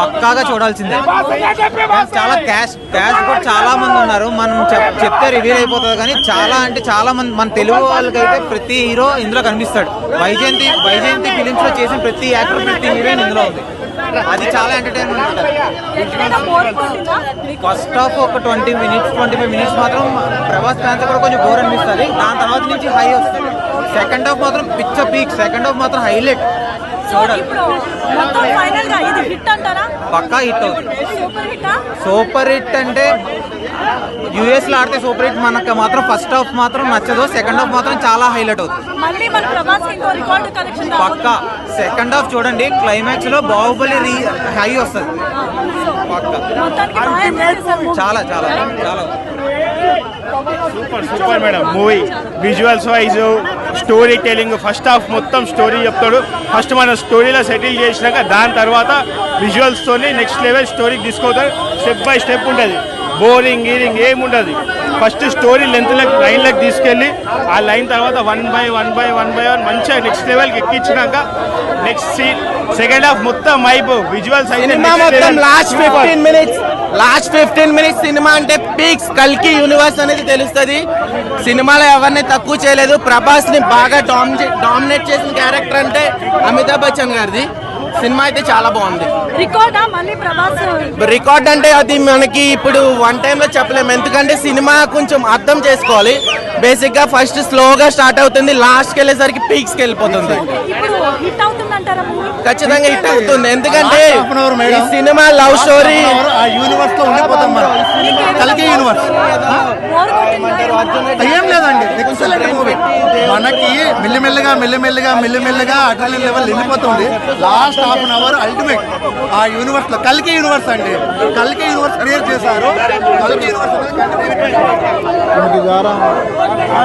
పక్కాగా చూడాల్సిందే. చాలా క్యాష్ క్యాష్ కూడా చాలా మంది ఉన్నారు. మనం చెప్- చెప్తే రివీల్ అయిపోతుంది కానీ చాలా అంటే చాలా మంది మన తెలుగు వాళ్ళకైతే ప్రతి హీరో ఇందులో కనిపిస్తాడు. వైజయంతి వైజయంతి ఫిలిమ్స్లో చేసిన ప్రతి యాక్టర్ ప్రతి హీరోయిన్ ఇందులో ఉంది. అది చాలా ఎంటర్టైన్మెంట్ ఫస్ట్ హాఫ్ ఒక twenty minutes twenty five minutes మాత్రం ప్రభాస్ ఫ్యాన్స్ కూడా కొంచెం బోర్ అనిపిస్తుంది. దాని తర్వాత నుంచి హై వస్తుంది. సెకండ్ హాఫ్ మాత్రం పిచ్చ పీక్ సెకండ్ హాఫ్ మాత్రం హైలైట్ సో ఇప్పుడు మొత్తం ఫైనల్గా ఇది హిట్ అంటారా? పక్కా హిట్ అవుతుంది. సూపర్ హిట్ అంటే యుఎస్లో ఆడితే సూపర్ హిట్ మనకు మాత్రం ఫస్ట్ హాఫ్ మాత్రం నచ్చదు సెకండ్ హాఫ్ మాత్రం చాలా హైలైట్ అవుతుంది. మళ్ళీ మన ప్రభాస్ ఇంకో రికార్డు కలెక్షన్ పక్కా. సెకండ్ హాఫ్ చూడండి క్లైమాక్స్లో బాహుబలి రీ హై వస్తుంది. పక్కా. చాలా చాలా చాలా. Super super madam. Movie visuals wise story telling first half మొత్తం స్టోరీ చెప్తాడు. ఫస్ట్ మన స్టోరీలో సెటిల్ చేసినాక దాని తర్వాత విజువల్స్తోని నెక్స్ట్ లెవెల్ స్టోరీకి తీసుకుపోతాడు స్టెప్ బై స్టెప్ ఉంటుంది. బోరింగ్ గీరింగ్ ఏముండదు. ఫస్ట్ స్టోరీ లెంత్లకు లైన్లకు తీసుకెళ్ళి ఆ లైన్ తర్వాత one by one by one by one మంచిగా నెక్స్ట్ లెవెల్కి ఎక్కించినాక నెక్స్ట్ సీన్ సెకండ్ హాఫ్ మొత్తం మైపు విజువల్స్ అయితే. Last. Fifteen minutes last fifteen minutes cinema అంటే పీక్స్ కల్కి యూనివర్స్ అనేది తెలుస్తుంది. సినిమాలో ఎవరిని తక్కువ చేయలేదు. ప్రభాస్ని బాగా డామినేట్ చేసిన క్యారెక్టర్ అంటే అమితాబ్ బచ్చన్ గారిది. సినిమా అయితే చాలా బాగుంది. రికార్డా? అంటే అది మనకి ఇప్పుడు వన్ టైంలో చెప్పలేము. ఎందుకంటే సినిమా కొంచెం అర్థం చేసుకోవాలి. బేసిక్గా ఫస్ట్ స్లోగా స్టార్ట్ అవుతుంది. లాస్ట్కి వెళ్ళేసరికి పీక్స్కి వెళ్ళిపోతుంది. ఖచ్చితంగా హిట్ అవుతుంది. ఎందుకంటే ఈ సినిమా లవ్ స్టోరీ ఆ యూనివర్స్లో ఉండిపోతాం మనం. కలికి యూనివర్స్. ఏం లేదండి. ఎక్సలెంట్ మూవీ మనకి మెల్లిమెల్లిగా మెల్లిమెల్లిగా మెల్లిమెల్లిగా అడ్రలిన్ లెవెల్ వెళ్ళిపోతుంది last half an hour ultimate ఆ యూనివర్స్లో కలికి యూనివర్స్ అండి. కలికి యూనివర్స్ క్రియేట్ చేశారు. కలికి యూనివర్స్